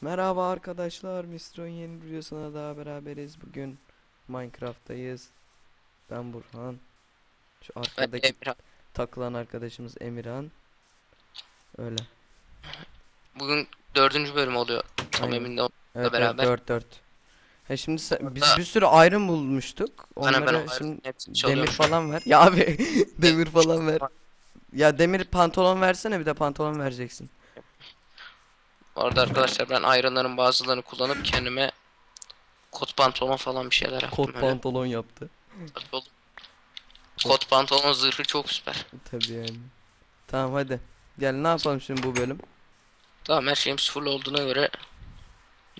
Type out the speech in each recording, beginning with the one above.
Merhaba arkadaşlar, Mistro'nun yeni videosuna daha beraberiz. Bugün Minecraft'tayız. Ben Burhan. Şu arkadaki Emirhan. takılan arkadaşımız Emirhan. Öyle. Bugün dördüncü bölüm oluyor. Tam Aynen. emin değilim. Evet, beraber. 4 4. He şimdi sen- biz bir sürü iron bulmuştuk. Bana ben Onlara şimdi şimdi hepsini demir çalıyorum. falan ver. Ya abi demir falan ver. Ya demir pantolon versene bir de pantolon vereceksin. Bu arada arkadaşlar ben iron'ların bazılarını kullanıp kendime kot pantolon falan bir şeyler yaptım. Kot öyle. pantolon yaptı. Tabii oğlum. Kot pantolon zırhı çok süper. Tabii yani. Tamam hadi. Gel ne yapalım şimdi bu bölüm? Tamam her şeyimiz full olduğuna göre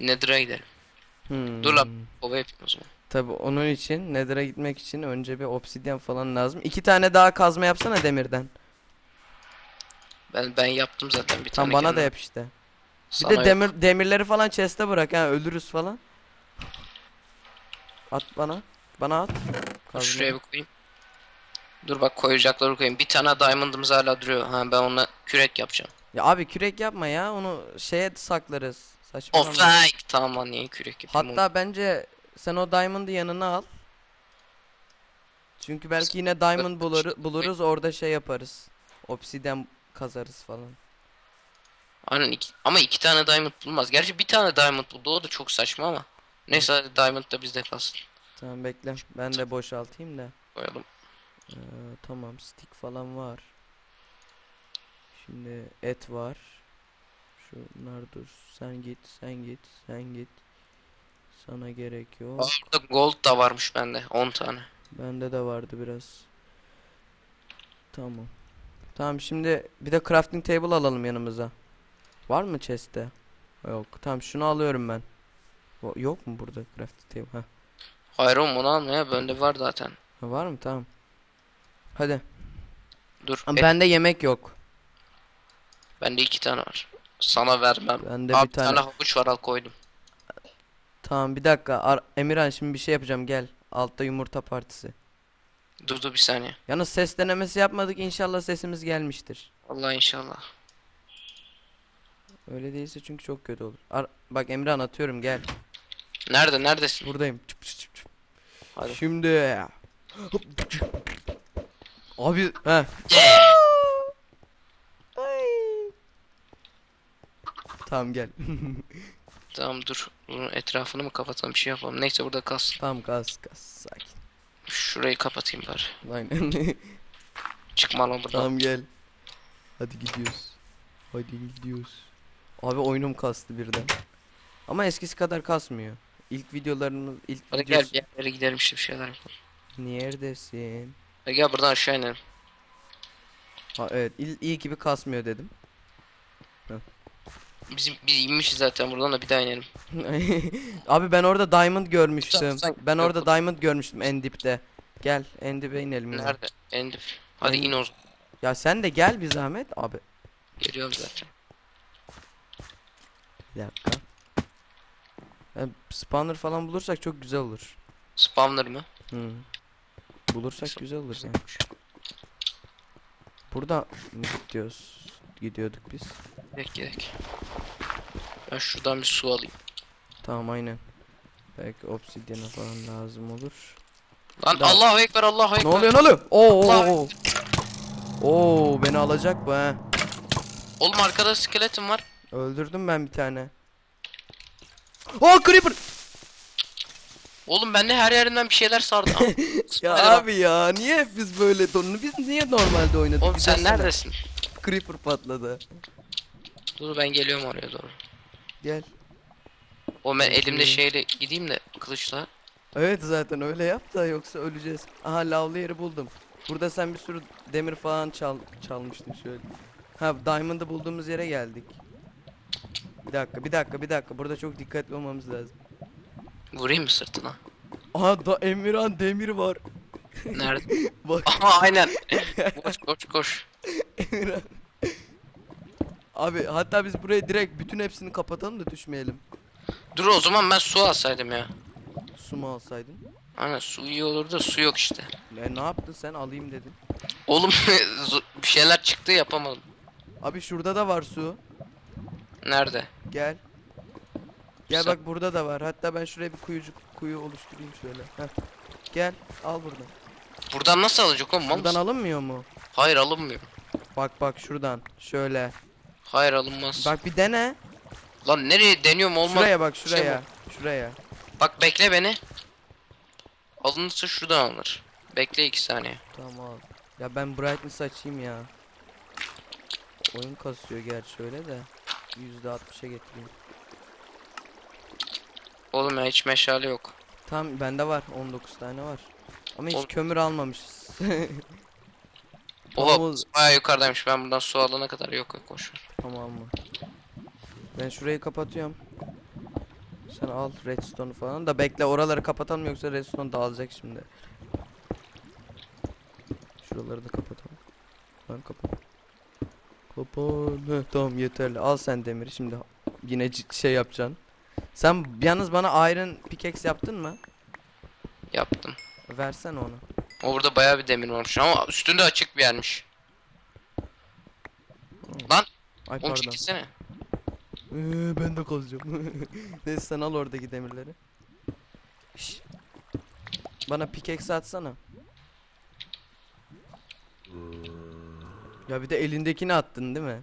Nether'a gidelim. Hmm. Dur lan. Baba yapayım o zaman. Tabi onun için Nether'a gitmek için önce bir obsidyen falan lazım. İki tane daha kazma yapsana demirden. Ben ben yaptım zaten bir Tam tane. bana da kendime. yap işte. Bir Sana de demir demirleri falan chest'e bırak ha ölürüz falan. At bana. Bana at. Kazma. Şuraya bir koyayım. Dur bak koyacakları koyayım. Bir tane diamond'ımız hala duruyor. Ha ben onunla kürek yapacağım. Ya abi kürek yapma ya. Onu şeye saklarız. Saçmalama. Of like. Tamam lan niye kürek yapayım? Hatta bence sen o diamond'ı yanına al. Çünkü belki yine diamond bulur, buluruz orada şey yaparız. Obsidyen kazarız falan. Aynen iki, ama iki tane diamond bulmaz. Gerçi bir tane diamond buldu o da çok saçma ama. Neyse hadi diamond da bizde kalsın. Tamam bekle. Ben de boşaltayım da. Koyalım. Ee, tamam stick falan var. Şimdi et var. Şunlar dur. Sen git, sen git, sen git. Sana gerek yok. Burada gold da varmış bende 10 tane. Bende de vardı biraz. Tamam. Tamam şimdi bir de crafting table alalım yanımıza. Var mı chest'te? Yok. Tamam şunu alıyorum ben. Yok mu burada crafting table? Ha. Hayır oğlum onu alma ya bende var zaten. ha var mı? Tamam. Hadi. Dur. Ama et- bende yemek yok. bende iki tane var. Sana vermem. Bende Aa, bir tane. havuç var al koydum. Tamam bir dakika. Ar Emirhan şimdi bir şey yapacağım gel. Altta yumurta partisi. Dur dur bir saniye. Yalnız ses denemesi yapmadık. İnşallah sesimiz gelmiştir. Allah inşallah. Öyle değilse çünkü çok kötü olur. Ar Bak Emirhan atıyorum gel. Nerede neredesin? Buradayım. Çıp çıp çıp. Hadi. Şimdi. Abi he. Tamam gel. Tamam dur. Bunun etrafını mı kapatalım bir şey yapalım. Neyse burada kalsın. tamam kas kas sakin. Şurayı kapatayım bari. Aynen. Çıkma lan buradan. tamam gel. Hadi gidiyoruz. Hadi gidiyoruz. Abi oyunum kastı birden. Ama eskisi kadar kasmıyor. İlk videolarımız ilk Hadi gel videosu... bir yerlere gidelim işte bir şeyler yapalım. Neredesin? Hadi gel buradan aşağı inelim. Ha evet il, iyi gibi kasmıyor dedim. Bizim biz inmişiz zaten buradan da bir daha inelim. Abi ben orada diamond görmüştüm. Sen- Ben yok orada diamond görmüştüm en dipte. Gel en dibe inelim ya. Nerede? Endip. Hadi in o zaman. Ya sen de gel bir zahmet abi. Geliyorum zaten. Bir dakika. Ya, spawner falan bulursak çok güzel olur. Spawner mı? Hı. Bulursak güzel olur yani. Burada mı gidiyoruz? Gidiyorduk biz. Gidek gidek. Ben şuradan bir su alayım. Tamam aynen. Belki obsidyana falan lazım olur. Lan Daha- Allahu Ekber Allahu Ekber. Ne oluyor ne oluyor? Oo Allah- oo. Oo beni alacak bu ha. Oğlum arkada skeleton var. Öldürdüm ben bir tane. Oo creeper. Oğlum bende her yerinden bir şeyler sardı. Ya Spider-Man. abi ya niye hep biz böyle donlu biz niye normalde oynadık? Oğlum sen neredesin? Creeper patladı. Dur ben geliyorum oraya doğru. Gel. O ben elimde şeyle gideyim de kılıçla. Evet zaten öyle yap da yoksa öleceğiz. Aha lavlı yeri buldum. Burada sen bir sürü demir falan çal çalmıştın şöyle. Ha diamond'ı bulduğumuz yere geldik. Bir dakika bir dakika bir dakika burada çok dikkatli olmamız lazım. Vurayım mı sırtına? Aha da Emirhan demir var. Nerede? Bak Aha aynen. koş koş koş. Emirhan. Abi hatta biz buraya direkt bütün hepsini kapatalım da düşmeyelim. Dur o zaman ben su alsaydım ya. Su mu alsaydın? Aynen su iyi olur da su yok işte. E, ne yaptın sen alayım dedin. Oğlum bir şeyler çıktı yapamadım. Abi şurada da var su. Nerede? Gel. Gel bak burada da var. Hatta ben şuraya bir kuyucuk kuyu oluşturayım şöyle. Heh. Gel al buradan. Buradan nasıl alacak oğlum? Buradan alınmıyor mu? Hayır alınmıyor. Bak bak şuradan. Şöyle. Hayır alınmaz. Bak bir dene. Lan nereye deniyorum olmaz. Şuraya bak Şey şuraya. Şuraya. Bak bekle beni. Alınırsa şuradan alır. Bekle iki saniye. Tamam. Ya ben brightness açayım ya. Oyun kasıyor gerçi öyle de. %60'a getireyim. Oğlum ya hiç meşale yok. Tam bende var 19 tane var. Ama hiç Ol- kömür almamışız. Oha o- bayağı yukarıdaymış. Ben buradan su alana kadar yok yok boş ver. Tamam mı? Ben şurayı kapatıyorum. Sen al redstone'u falan da bekle oraları kapatalım yoksa redstone dağılacak şimdi. Şuraları da kapatalım. Ben kapat. Kapan. Heh, tamam yeterli. Al sen demiri şimdi yine şey yapacaksın. Sen yalnız bana iron pickaxe yaptın mı? Yaptım. Versene onu. O burada bayağı bir demir varmış ama üstünde açık bir yermiş. Lan Ay onu pardon. çekilsene. Ee, ben de kazacağım. Neyse sen al oradaki demirleri. Şş. Bana pickaxe atsana. Ya bir de elindekini attın değil mi?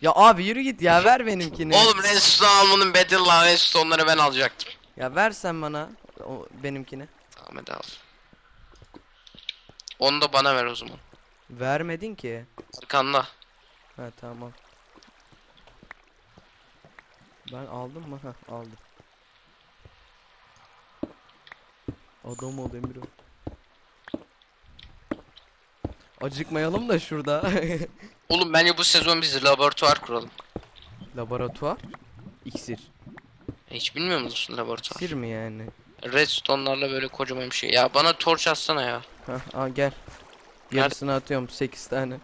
Ya abi yürü git ya ver benimkini. Oğlum redstone almanın bedeli lan redstone'ları ben alacaktım. Ya ver sen bana o benimkini. Tamam hadi al. Onu da bana ver o zaman. Vermedin ki. Arkanda. Ha tamam. Ben aldım mı? Ha aldım. Adam ol Emiro. Acıkmayalım da şurada. Oğlum bence bu sezon biz laboratuvar kuralım. Laboratuvar. İksir. Hiç bilmiyor musun laboratuvar? İksir mi yani? Redstone'larla böyle kocaman bir şey. Ya bana torç atsana ya. Hah, al gel. Yarısını atıyorum 8 tane.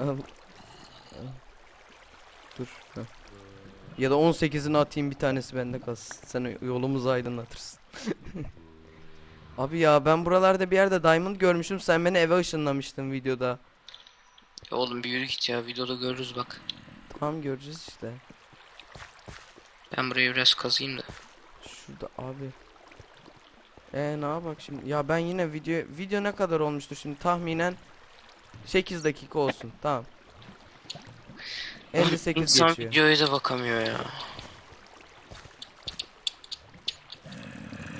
al. Dur. hah. Ya da 18'ini atayım bir tanesi bende kalsın. Sen yolumuzu aydınlatırsın. Abi ya ben buralarda bir yerde diamond görmüşüm. Sen beni eve ışınlamıştın videoda. Ya oğlum bir yürü git ya videoda görürüz bak. Tamam göreceğiz işte. Ben burayı biraz kazıyım da. Şurada abi. Ee ne yapak şimdi? Ya ben yine video video ne kadar olmuştu şimdi tahminen 8 dakika olsun. Tamam. 58 İnsan geçiyor. videoya da bakamıyor ya.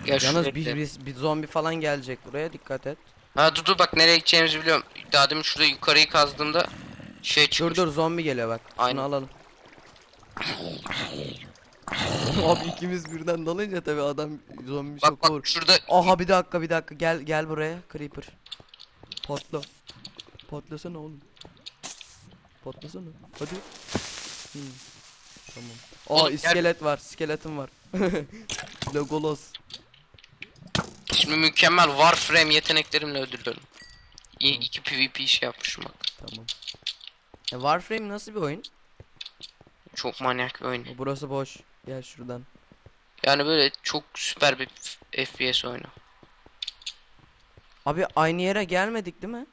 Gel Yalnız şuraya bir, gidelim. bir, bir zombi falan gelecek buraya dikkat et. Ha dur dur bak nereye gideceğimizi biliyorum. Daha demin şurada yukarıyı kazdığımda şey Dur çıkmış. dur zombi geliyor bak. Şunu Aynen. alalım. Abi ikimiz birden dalınca tabi adam zombi Bak şok olur. bak şurada Aha bir dakika bir dakika gel gel buraya creeper. Patla. Patlasana oğlum. Patlasana. Hadi. Hmm. Tamam. Aa Oğlum gel- iskelet var. Skeleton var. Legolas. Şimdi mükemmel Warframe yeteneklerimle öldürdüm. İyi iki PvP şey yapmışım bak. Tamam. E, Warframe nasıl bir oyun? Çok manyak bir oyun. Burası boş. Gel şuradan. Yani böyle çok süper bir FPS oyunu. Abi aynı yere gelmedik değil mi?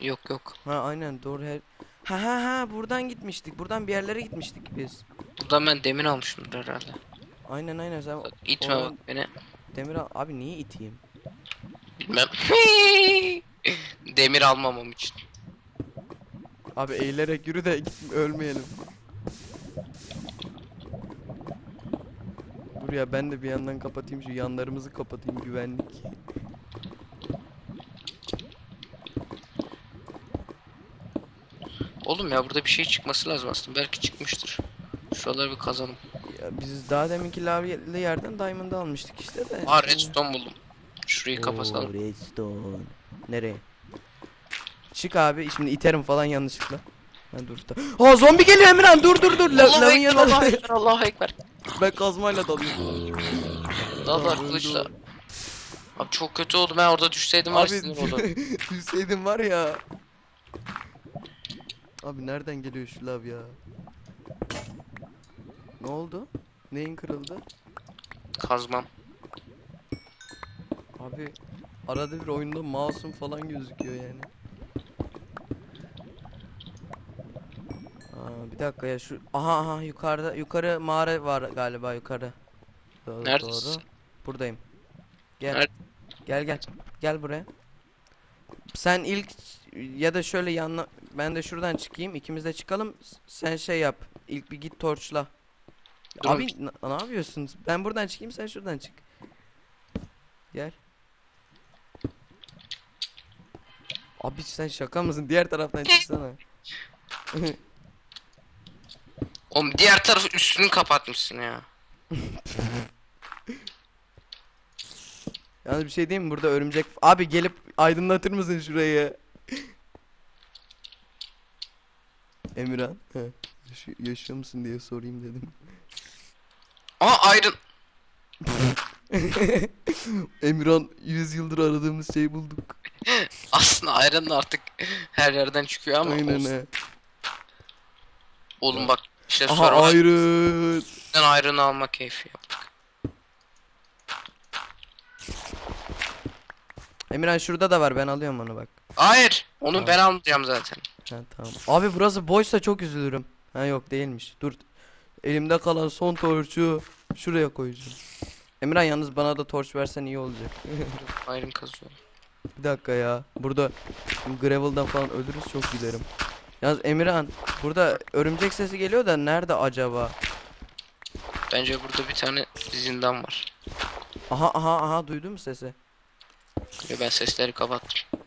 Yok yok. Ha aynen doğru her. Ha ha ha buradan gitmiştik. Buradan bir yerlere gitmiştik biz. Buradan ben demir almışımdır herhalde. Aynen aynen sen İtme Oradan- bak beni. Demir al. Abi niye iteyim? Bilmem. demir almamam için. Abi eğilerek yürü de ölmeyelim. Dur ya ben de bir yandan kapatayım şu yanlarımızı kapatayım güvenlik. Oğlum ya burada bir şey çıkması lazım aslında. Belki çıkmıştır. Şuraları bir kazalım. Ya biz daha deminki laviyeli yerden diamond almıştık işte de. Aa redstone buldum. Şurayı Oo, kapatalım. redstone. Nereye? Çık abi şimdi iterim falan yanlışlıkla. Ha dur da. Aa zombi geliyor Emirhan dur dur dur. La, Allahu lavın ekber, yanına- Allahu ekber, Allahu ekber. ben kazmayla dalıyorum. Dallar kılıçla. Abi çok kötü oldu ben orada düşseydim var Abi sinir oldu. düşseydim var ya. Abi nereden geliyor şu lav ya? Ne oldu? Neyin kırıldı? Kazmam. Abi arada bir oyunda mouse'um falan gözüküyor yani. Aa bir dakika ya şu aha aha yukarıda yukarı mağara var galiba yukarı. Doğru Neredesin? doğru. Buradayım. Gel. Nerede? Gel gel. Gel buraya. Sen ilk ya da şöyle yanına ben de şuradan çıkayım. ikimiz de çıkalım. Sen şey yap. İlk bir git torçla. Dur Abi ne yapıyorsun? Ben buradan çıkayım sen şuradan çık. Gel. Abi sen şaka mısın? Diğer taraftan çıksana. Oğlum diğer tarafı üstünü kapatmışsın ya. Yalnız bir şey diyeyim mi? Burada örümcek... Abi gelip aydınlatır mısın şurayı? Emirhan. He. Yaşı- yaşıyor musun diye sorayım dedim. Aa Iron. Emirhan 100 yıldır aradığımız şeyi bulduk. Aslında Iron da artık her yerden çıkıyor ama Aynen olsun. he. Oğlum bak işte Aha sonra ayrı. Iron alma keyfi yaptık. Emirhan şurada da var ben alıyorum onu bak. Hayır. Onu ben almayacağım zaten. Ha tamam. Abi burası boşsa çok üzülürüm. Ha yok değilmiş. Dur. Elimde kalan son torçu şuraya koyacağım. Emirhan yalnız bana da torç versen iyi olacak. Iron kazıyorum. Bir dakika ya. Burada gravel'dan falan ölürüz çok giderim. Yalnız Emirhan burada örümcek sesi geliyor da nerede acaba? Bence burada bir tane zindan var. Aha aha aha duydun mu sesi? Ben sesleri kapattım.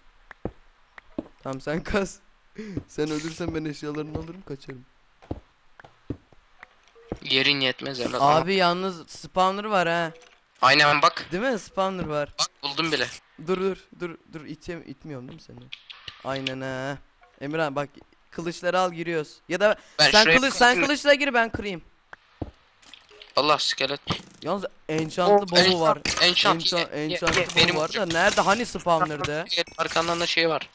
Tamam sen kaz. sen ölürsen ben eşyalarını alırım kaçarım. Yerin yetmez ama- Abi yalnız spawner var ha. Aynen bak. Değil mi? Spawner var. Bak buldum bile. Dur dur dur dur iteyim itmiyorum değil mi seni? Aynen ha. Emirhan bak kılıçları al giriyoruz. Ya da Ben sen şuraya kılıç sen kılıçla gir ben kırayım. Allah iskelet. Yalnız enchantlı Oh, bomu var. enchant, enchant, Enchant, enchantlı var da nerede hani spawner'dı? Arkandan da şey var.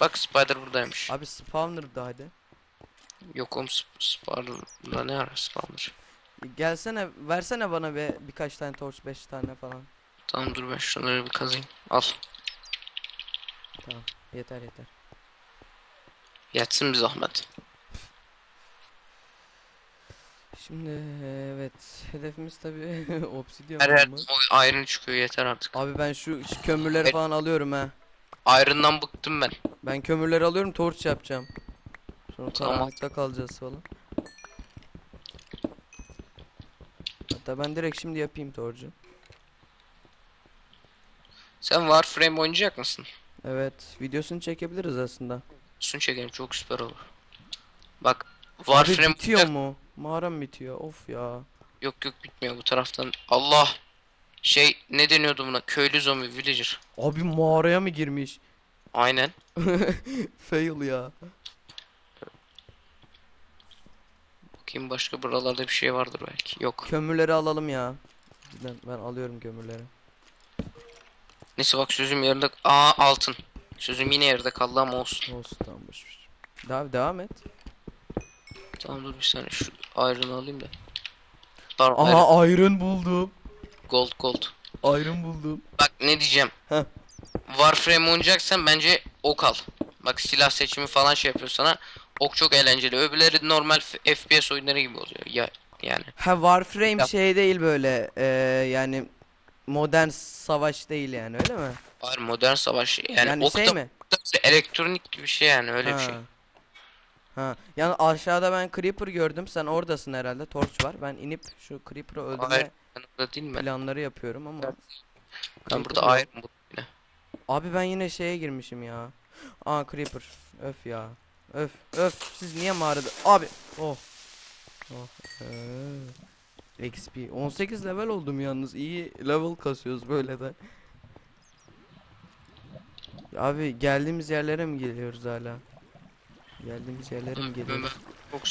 Bak spider buradaymış. Abi spawner'dı hadi. Yok oğlum sp- spider'la ne ara spawner. Gelsene versene bana bir birkaç tane torch 5 tane falan. Tamam dur ben şunları bir kazayım. Al. Tamam yeter yeter. Yatsın bir zahmet. Şimdi evet hedefimiz tabi obsidian Her bulmak. o iron çıkıyor yeter artık. Abi ben şu, şu kömürleri falan alıyorum ha. Iron'dan bıktım ben. Ben kömürleri alıyorum torch yapacağım. Sonra Tamam. karanlıkta kalacağız falan. Hatta ben direkt şimdi yapayım torcu. Sen Warframe oynayacak mısın? Evet videosunu çekebiliriz aslında. Sun çekelim çok süper olur. Bak Abi Warframe bitiyor mu? Mağaram bitiyor of ya. Yok yok bitmiyor bu taraftan. Allah. Şey ne deniyordu buna? Köylü zombi villager. Abi mağaraya mı girmiş? Aynen. Fail ya. Bakayım başka buralarda bir şey vardır belki. Yok. Kömürleri alalım ya. Cidden ben alıyorum kömürleri. Neyse bak sözüm yerinde. Aa altın. Sözüm yine yerde kaldı ama olsun. Olsun tamam boşver. Devam, devam et. Tamam dur bir saniye şu iron'ı alayım da. Var, iron, Aha iron buldum. gold gold. Iron buldum. Bak ne diyeceğim. Heh. Warframe oynayacaksan bence ok al. Bak silah seçimi falan şey yapıyor sana. Ok çok eğlenceli. Öbürleri normal FPS oyunları gibi oluyor. Ya yani. Ha Warframe Yap. şey değil böyle eee, yani modern savaş değil yani öyle mi? Var modern savaş. Yani, Yani, ok şey da mi? elektronik gibi bir şey yani öyle bir şey. Ha. Ha. Yani aşağıda ben Creeper gördüm. Sen oradasın herhalde. Torch var. Ben inip şu Creeper'ı öldürme Hayır. Ben değil mi? planları yapıyorum ama. Ben Creeper burada iron. Abi ben yine şeye girmişim ya. Aa Creeper. Öf ya. Öf öf. Siz niye mağarada? Abi. Oh. Oh. Ee. XP. 18 level oldum yalnız. İyi level kasıyoruz böyle de. Abi geldiğimiz yerlere mi geliyoruz hala? Geldiğimiz yerlere mi geliyoruz?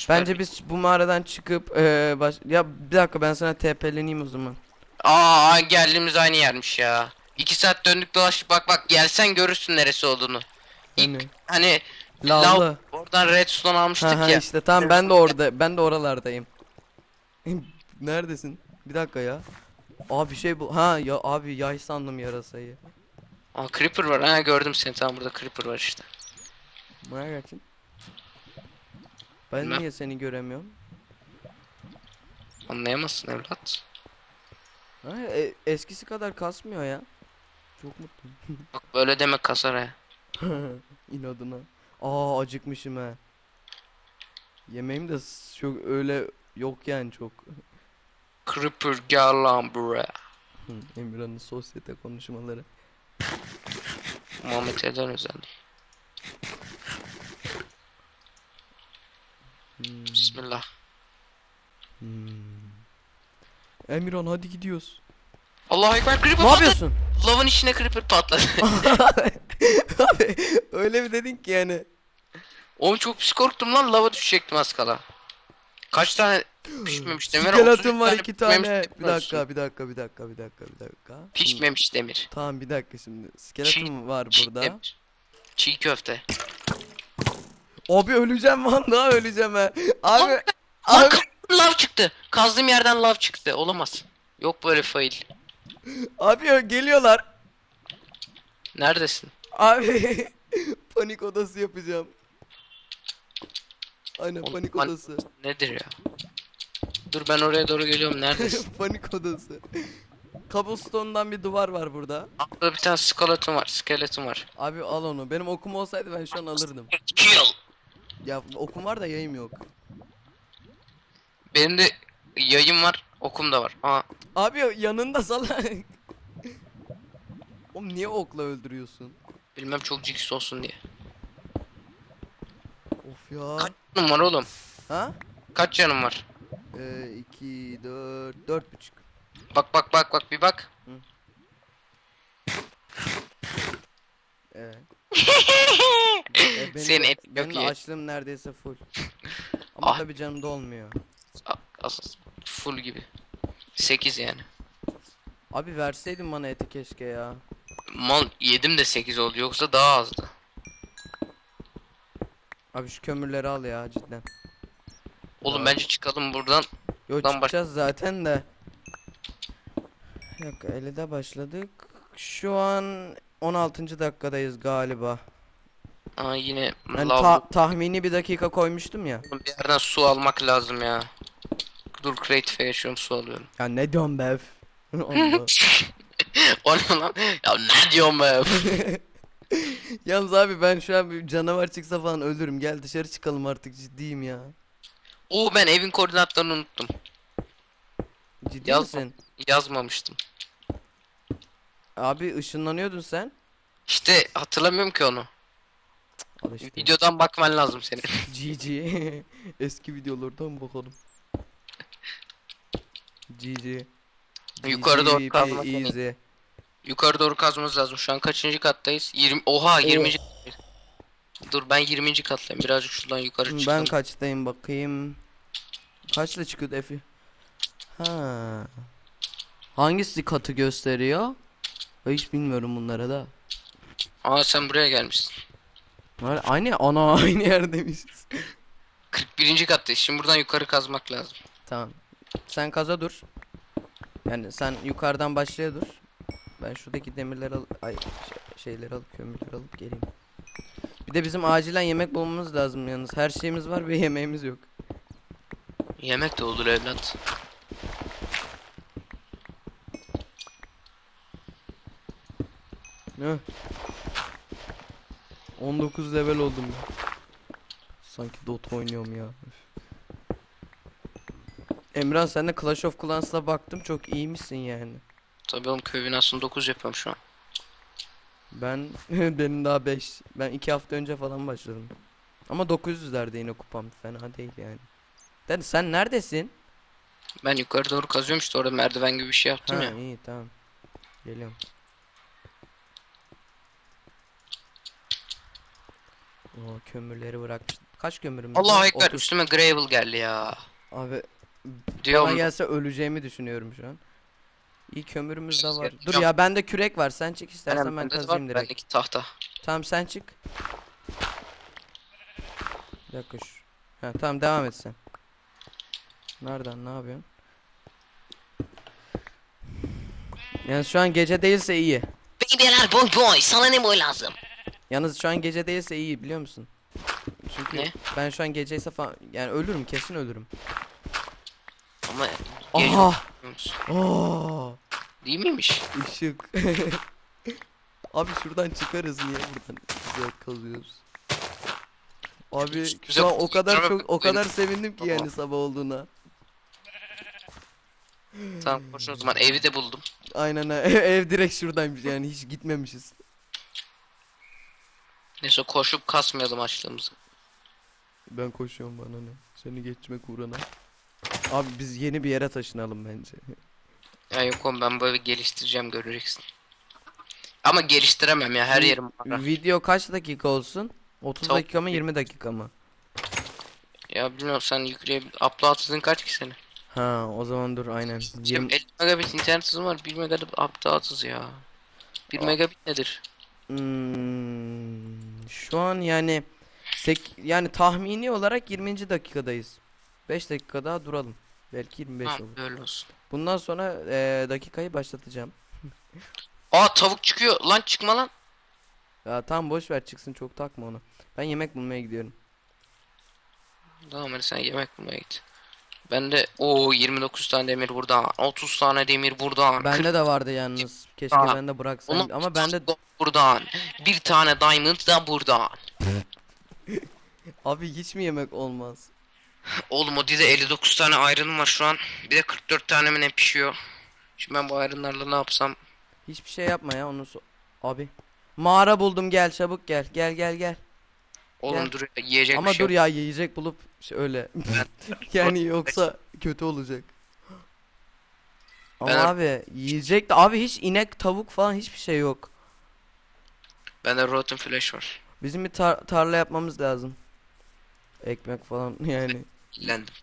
Bence biz bu mağaradan çıkıp eee baş... ya bir dakika ben sana TP'leneyim o zaman. Aa geldiğimiz aynı yermiş ya. İki saat döndük dolaştık bak bak gelsen görürsün neresi olduğunu. İlk Hani hani lavlı. Oradan redstone almıştık Ha ha ya. işte tamam ben de orada ben de oralardayım. Neredesin? Bir dakika ya. Abi bir şey bu. Ha ya abi yay sandım yarasayı. Aa creeper var ha gördüm seni tamam burada creeper var işte. Buraya geçin. Ben Bilmem. niye seni göremiyorum? Anlayamazsın evlat. Ha, e- eskisi kadar kasmıyor ya. Çok mutluyum. Bak böyle demek kasar ha. İnadına. Aa acıkmışım ha. Yemeğim de çok öyle yok yani çok. Creeper gel lan buraya. Emirhan'ın sosyete konuşmaları. Muhammed Eden özelliği. Hmm, Bismillah. hmm. Emirhan hadi gidiyoruz. Allahu Ekber Creeper ne patladı. yapıyorsun? Lavın içine Creeper patladı. Öyle dedin ki yani? Oğlum çok pis korktum lan lava düşecektim az kala. Kaç tane pişmemiş demir? Skeleton var iki tane. Bir dakika, bir dakika, bir dakika, bir dakika, bir dakika. Pişmemiş demir. Tamam bir dakika şimdi. Skeleton var Çiğ burada. demir. Çiğ köfte. Abi öleceğim vallahi öleceğim ha. Abi Lan abi lav çıktı. Kazdığım yerden lav çıktı. Olamaz. Yok böyle fail. abi geliyorlar. Neredesin? Abi panik odası yapacağım. Aynen Oğlum, panik pan- odası. Nedir ya? Dur ben oraya doğru geliyorum. Neredesin? panik odası. Cobblestone'dan bir duvar var burada. Burada bir tane skeleton var. Skeleton var. Abi al onu. Benim okum olsaydı ben şu an alırdım. Kill. Ya okum var da yayım yok. Benim de yayım var. Okum da var. Aa, Abi yanında salak. Oğlum niye okla öldürüyorsun? Bilmem çok ciks olsun diye. Of ya. Kaç canım var oğlum? Ha? Kaç canım var? Ee, 2, 4, 4 buçuk. Bak bak bak bak bir bak. Evet. E, benim Senin et yok benim iyi. açlığım neredeyse full. Ama Ah. tabii canım dolmuyor. A- Asıl full gibi. 8 yani. Abi verseydin bana eti keşke ya. Mal yedim de 8 oldu yoksa daha azdı. Abi şu kömürleri al ya cidden. Oğlum Ya. bence çıkalım buradan. Yo baş- çıkacağız zaten de. Yok 50'de başladık. Şu an 16. dakikadayız galiba. Aa yine Yani lav. ta- tahmini bir dakika koymuştum ya. Bir yerden su almak lazım ya. Dur Creative'e yaşıyorum su alıyorum. Ya ne diyorsun be? O ne lan? Ya ne diyorum be? Yalnız abi ben şu an bir canavar çıksa falan ölürüm. Gel dışarı çıkalım artık ciddiyim ya. Oo ben evin koordinatlarını unuttum. Ciddi Yazma. misin? Yazmamıştım. Abi ışınlanıyordun sen. İşte hatırlamıyorum ki onu. Al işte. Videodan bakman lazım senin. GG. Eski videolardan bakalım. GG. Yukarı doğru GGVP kalmak easy. Yukarı doğru kazmamız lazım. Şu an kaçıncı kattayız? 20 Oha 20. Oh. Dur ben 20. kattayım. Birazcık şuradan yukarı Ben çıkalım. kaçtayım bakayım. Kaçla çıkıyordu Efi? Ha. Hangisi katı gösteriyor? Hiç bilmiyorum bunlara da. Aa sen buraya gelmişsin. Aynı ana aynı yerdemişiz. 41. kattayız. Şimdi buradan yukarı kazmak lazım. Tamam. Sen kaza dur. Yani sen yukarıdan başlaya dur. Ben şuradaki demirleri al ay şey- şeyleri alıp kömürleri alıp geleyim. Bir de bizim acilen yemek bulmamız lazım yalnız. Her şeyimiz var ve yemeğimiz yok. Yemek de olur evlat. Ne? 19 level oldum. Sanki Dota oynuyorum ya. Üf. Emran sen de Clash of Clans'la baktım çok iyiymişsin yani. Tabii oğlum köy binasını 9 yapıyorum şu an. Ben benim daha 5. Ben 2 hafta önce falan başladım. Ama 900'lerde yine kupam fena değil yani. Den sen neredesin? Ben yukarı doğru kazıyorum işte orada merdiven gibi bir şey yaptım Ha ya. iyi tamam. Geliyorum. Oo kömürleri bırakmış. Kaç kömürümüz Allahu var? ekber 30. üstüme gravel geldi ya. Abi bana Diyorum gelse öleceğimi düşünüyorum şu an. İyi kömürümüz de var. Dur yapacağım. ya bende kürek var. Sen çık istersen ben bende de var, kazayım direkt. Bendeki tahta. Tamam sen çık. Bir dakika şu. Ha, tamam devam et sen. Nereden ne yapıyorsun? Yani şu an gece değilse iyi. Beyler boy boy sana ne boy lazım? Yalnız şu an gece değilse iyi biliyor musun? Çünkü Ne? ben şu an gece ise falan yani ölürüm kesin ölürüm. Ama Aha! Aa! Değil miymiş? Işık. Abi şuradan çıkarız niye buradan güzel kazıyoruz. Abi Hiç şu an o güzel- kadar güzel çok o kadar sevindim ki yani sabah olduğuna. Tamam koşun o zaman evi de buldum. Aynen ha. ev direkt şuradaymış yani hiç gitmemişiz. Neyse koşup kasmayalım açlığımızı. Ben koşuyorum bana ne. Seni geçmek uğruna. Abi biz yeni bir yere taşınalım bence. Ya yok oğlum ben bu evi geliştireceğim göreceksin. Ama geliştiremem ya her yerim var. Video kaç dakika olsun? 30 Çok dakika mı iyi. 20 dakika mı? Ya bilmiyorum sen yükleyip upload hızın kaç ki senin? Ha o zaman dur aynen. Cem 20 50 megabit internet hızım var 1 megabit upload hızı ya. 1 Aa. megabit nedir? Hmm, şu an yani sek yani tahmini olarak 20. dakikadayız. 5 dakika daha duralım. Belki 25 Ha, olur. böyle olsun. Bundan sonra eee, dakikayı başlatacağım. Aa tavuk çıkıyor lan çıkma lan. Ya tamam boş ver çıksın çok takma onu. Ben yemek bulmaya gidiyorum. Tamam hadi sen yemek bulmaya git. Ben de o 29 tane demir buradan, 30 tane demir buradan. Bende de vardı yalnız. Keşke Aa, ben de bıraksaydım. Onu Ama bende buradan. Bir tane diamond da buradan. abi hiç mi yemek olmaz? Oğlum o dizide 59 tane ayrınım var şu an. Bir de 44 tane mi ne pişiyor. Şimdi ben bu ayrınlarla ne yapsam? Hiçbir şey yapma ya onu so- Abi. Mağara buldum gel çabuk gel. Gel gel gel. Oğlum Gel. dur ya, yiyecek Ama bir şey dur ya yiyecek bulup şöyle. yani yoksa kötü olacak. Ama Ben- abi yiyecek de abi hiç inek tavuk falan hiçbir şey yok. Bende rotten flesh var. Bizim bir tar- tarla yapmamız lazım. Ekmek falan yani. Kirlendim.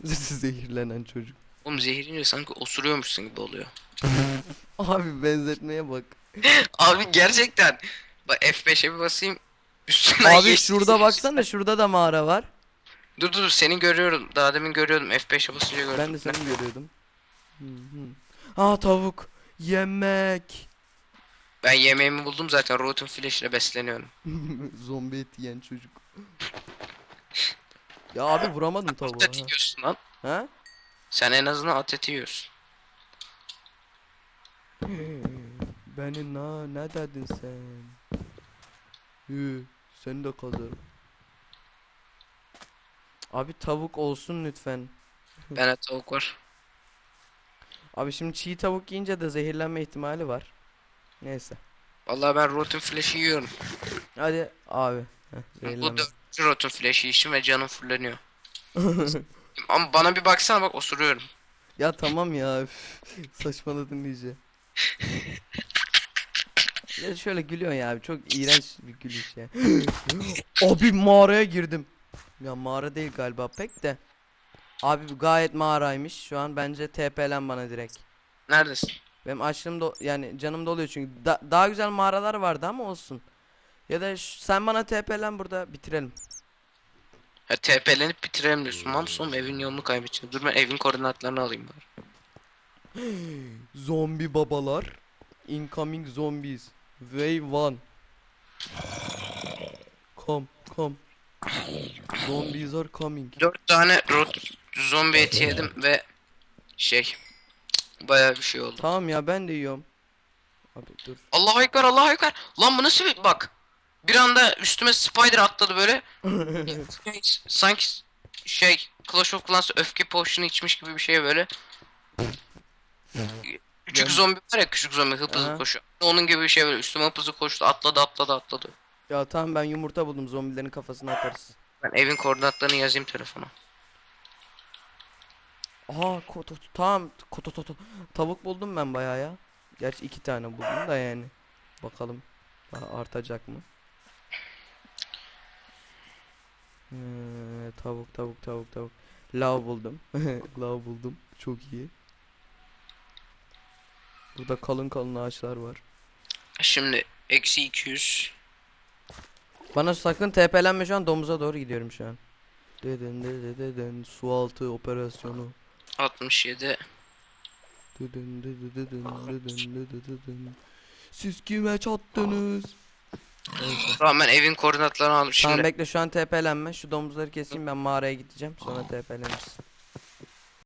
Zehirlenen çocuk. Oğlum zehrince sanki osuruyormuşsun gibi oluyor. Abi benzetmeye bak. Abi gerçekten. Bak F5'e bir basayım. Üstünden Abi geçti. şurada baksana şurada da mağara var. Dur dur seni görüyorum. Daha demin görüyordum. F5'e basınca gördüm. Ben de seni görüyordum. Hı hı. Aa tavuk. Yemek. Ben yemeğimi buldum zaten. Rotten flesh ile besleniyorum. Zombi eti yiyen çocuk. Ya abi vuramadım tavuğa. At eti yiyorsun lan. Ha? Sen en azından at eti yiyorsun. Beni na ne dedin sen? Hı, seni de kazarım. Abi tavuk olsun lütfen. Bende tavuk var. Abi şimdi çiğ tavuk yiyince de zehirlenme ihtimali var. Neyse. Vallahi ben rotten flash'i yiyorum. Hadi abi. Heh, Bu zehirlenme. Dördüncü rotten flash'i işim ve canım fulleniyor. Ama bana bir baksana bak osuruyorum. ya tamam ya. üf. Saçmaladın iyice. Ya şöyle gülüyorsun ya abi. Çok iğrenç bir gülüş ya. abi mağaraya girdim. Ya mağara değil galiba pek de. Abi bu gayet mağaraymış. Şu an bence TP'len bana direkt. Neredesin? Benim açlığım da yani canım doluyor çünkü da- daha güzel mağaralar vardı ama olsun. Ya da sen bana TP'len burada bitirelim. Ha TP'lenip bitirelim diyorsun. Mamsum evin yolunu kaybedeceğim. Dur ben evin koordinatlarını alayım bari. Zombi babalar. Incoming zombies. Wave 1. Come, come. Zombies are coming. 4 tane rot zombi eti yedim ve şey bayağı bir şey oldu. Tamam ya ben de yiyorum. Abi dur. Allahu ekber Allahu ekber. Lan bu nasıl bir bak. Bir anda üstüme spider atladı böyle. Sanki şey Clash of Clans öfke potion'u içmiş gibi bir şey böyle. Küçük Yani- zombi var ya küçük zombi hıp hızlı Aha. koşuyor. Onun gibi bir şey böyle üstüme hıp hızlı koştu atladı atladı atladı. ya tamam ben yumurta buldum zombilerin kafasına atarız. Ben evin koordinatlarını yazayım telefona. Aha koto tamam koto toto tavuk buldum ben bayağı ya. Gerçi iki tane buldum da yani. Bakalım daha artacak mı? Ee, tavuk tavuk tavuk tavuk. Lav buldum. Lav buldum. Çok iyi. Burada kalın kalın ağaçlar var. Şimdi eksi 200. Bana sakın TP'lenme şu an domuza doğru gidiyorum şu an. Deden deden deden su altı operasyonu. 67. Deden deden deden deden deden deden. Siz kime çattınız? Tamam ben evin koordinatlarını aldım şimdi. Tamam bekle şu an TP'lenme. Şu domuzları keseyim ben mağaraya gideceğim. Sonra TP'lenirsin.